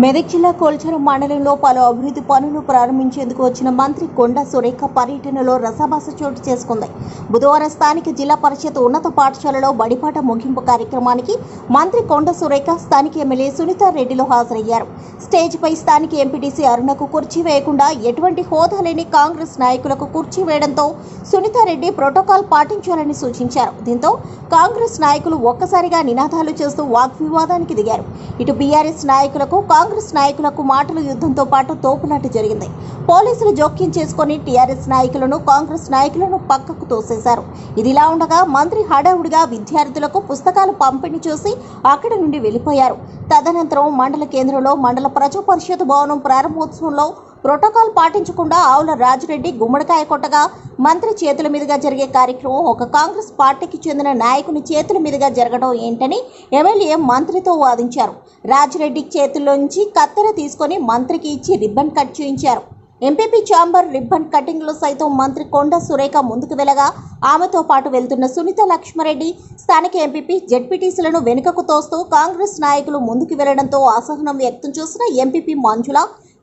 మెదక్ జిల్లా కోల్చరం మండలంలో పలు అభివృద్ధి పనులు ప్రారంభించేందుకు వచ్చిన మంత్రి కొండ సురేఖ పర్యటనలో రసభాస చోటు చేసుకుంది. బుధవారం స్థానిక జిల్లా పరిషత్ ఉన్నత పాఠశాలలో బడిపాట ముగింపు కార్యక్రమానికి మంత్రి కొండ సురేఖ స్థానిక ఎమ్మెల్యే సునీతా రెడ్డిలో హాజరయ్యారు. స్టేజ్పై స్థానిక ఎంపీటీసీ అరుణకు కుర్చీ వేయకుండా ఎటువంటి హోదా లేని కాంగ్రెస్ నాయకులకు కుర్చీ వేయడంతో సునీతారెడ్డి ప్రోటోకాల్ పాటించాలని సూచించారు. దీంతో కాంగ్రెస్ నాయకులు ఒక్కసారిగా నినాదాలు చేస్తూ వాగ్వివాదానికి దిగారు. ఇటు బీఆర్ఎస్ నాయకులకు కాంగ్రెస్ నాయకులకు మాటల యుద్ధంతో పాటు తోపులాట జరిగింది. పోలీసులు జోక్యం చేసుకుని టీఆర్ఎస్ నాయకులను కాంగ్రెస్ నాయకులను పక్కకు తోసేశారు. ఇదిలా ఉండగా మంత్రి హడావుడిగా విద్యార్థులకు పుస్తకాలు పంపిణీ చేసి అక్కడి నుండి వెళ్ళిపోయారు. తదనంతరం మండల కేంద్రంలో మండల ప్రజా పరిషత్ భవనం ప్రారంభోత్సవంలో ప్రోటోకాల్ పాటించకుండా ఆవుల రాజిరెడ్డి గుమ్మడికాయ కొట్టగా మంత్రి చేతుల మీదుగా జరిగే కార్యక్రమం ఒక కాంగ్రెస్ పార్టీకి చెందిన నాయకుని చేతుల మీదుగా జరగడం ఏంటని ఎమ్మెల్యే మంత్రితో వాదించారు. రాజిరెడ్డి చేతుల్లోంచి కత్తెర తీసుకొని మంత్రికి ఇచ్చి రిబ్బన్ కట్ చేయించారు. ఎంపీపీ ఛాంబర్ రిబ్బన్ కటింగ్లో సైతం మంత్రి కొండ సురేఖ ముందుకు వెళ్ళగా ఆమెతో పాటు వెళ్తున్న సునీత లక్ష్మారెడ్డి స్థానిక ఎంపీపీ జెడ్పీటీసీలను వెనుకకు తోస్తూ కాంగ్రెస్ నాయకులు ముందుకు వెళ్ళడంతో అసహనం వ్యక్తం చేసిన ఎంపీపీ మంజుల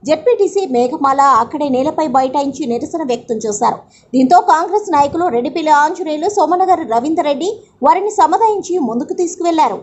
జెడ్పీటీసీ మేఘమాల అక్కడే నేలపై బైఠాయించి నిరసన వ్యక్తం చేశారు. దీంతో కాంగ్రెస్ నాయకులు రెడ్డిపిల్లి ఆంజనేయులు సోమనగర్ రవీందర్ రెడ్డి వారిని సముదాయించి ముందుకు తీసుకువెళ్ళారు.